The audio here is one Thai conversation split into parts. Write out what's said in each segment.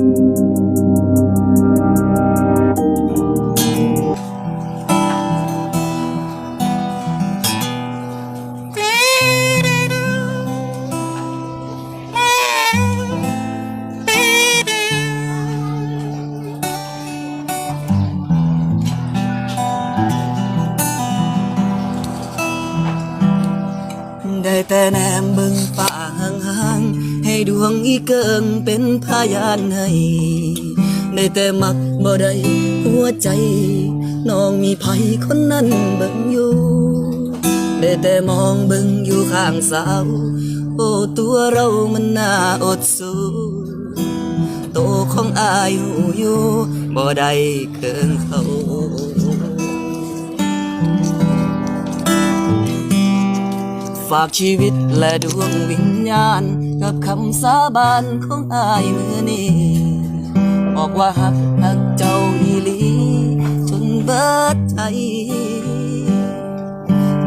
ได้แต่แนม ให้ดวงอีเกิงเป็นพยานให้ได้แต่มักบ่ได้หัวใจ น้องมีภัยคนนั้นเบิ่งอยู่ได้แต่มองเบิ่งอยู่ข้างสาว โอ้ตัวเรามันน่าอดสูโตของอายหูอยู่บ่ได้เคิงเขา ฝากชีวิตและดวงวิญญาณ กับคำสาบานของอายมือนี้บอกว่าหักหักเจ้าอีหลี จนเบิดใจ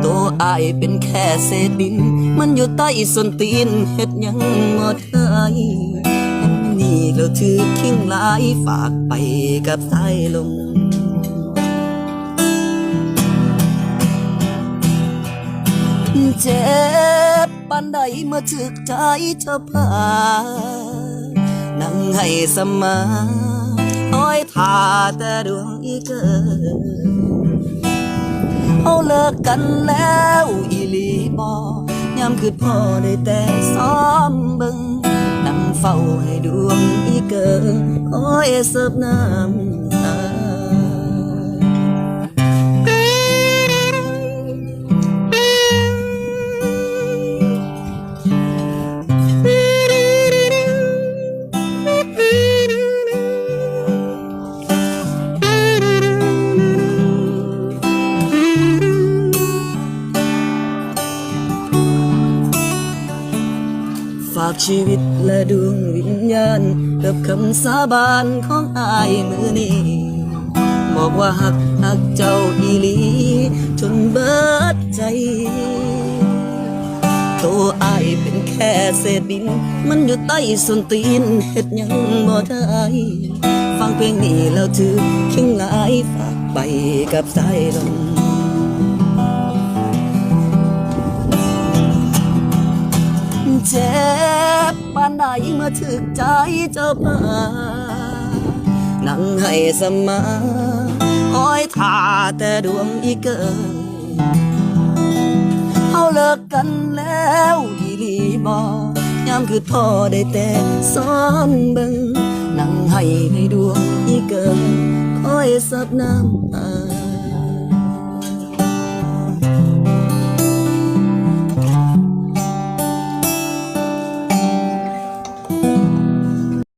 ตัวอายเป็นแค่เศษดิน มันอยู่ใต้ส้นตีนเฮ็ดยังหมดได้อันนี้เราถือคิงหลายฝากไปกับสายลม เจ็บปานใดเมื่อถึกใจเธอพานั่งให้สมาคอยทาแต่ดวงอีเกิเอาเลิกกันแล้วอีลีบอยามคือพ่อได้แต่ซ้อมบึงนั่งเฝ้าให้ดวงอีเกินคอยเสิร์ฟน้ำาฝากชีวิตและดวงวิญญาณกับคำสาบานของอายมือนี้บอกว่าหักหักเจ้าอีหลี จนเบิดใจตัวอายเป็นแค่เศษดิน มันอยู่ใต้ส้นตีนเฮ็ดยังบ่ได้ฟังเพลงนี้แล้วถือคิงหลายฝากไปกับสายลมเจ็ ใดมื่อถึกใจเจ้ามานั่งให้สมาคอยท่าแต่ดวงอีเกินเฮาเลิกกันแล้วอีหลีบอยามคือพ่อได้แต่ซ้อนเบิ่งนั่งให้ในดวงอีเกินคอยซับน้ำตา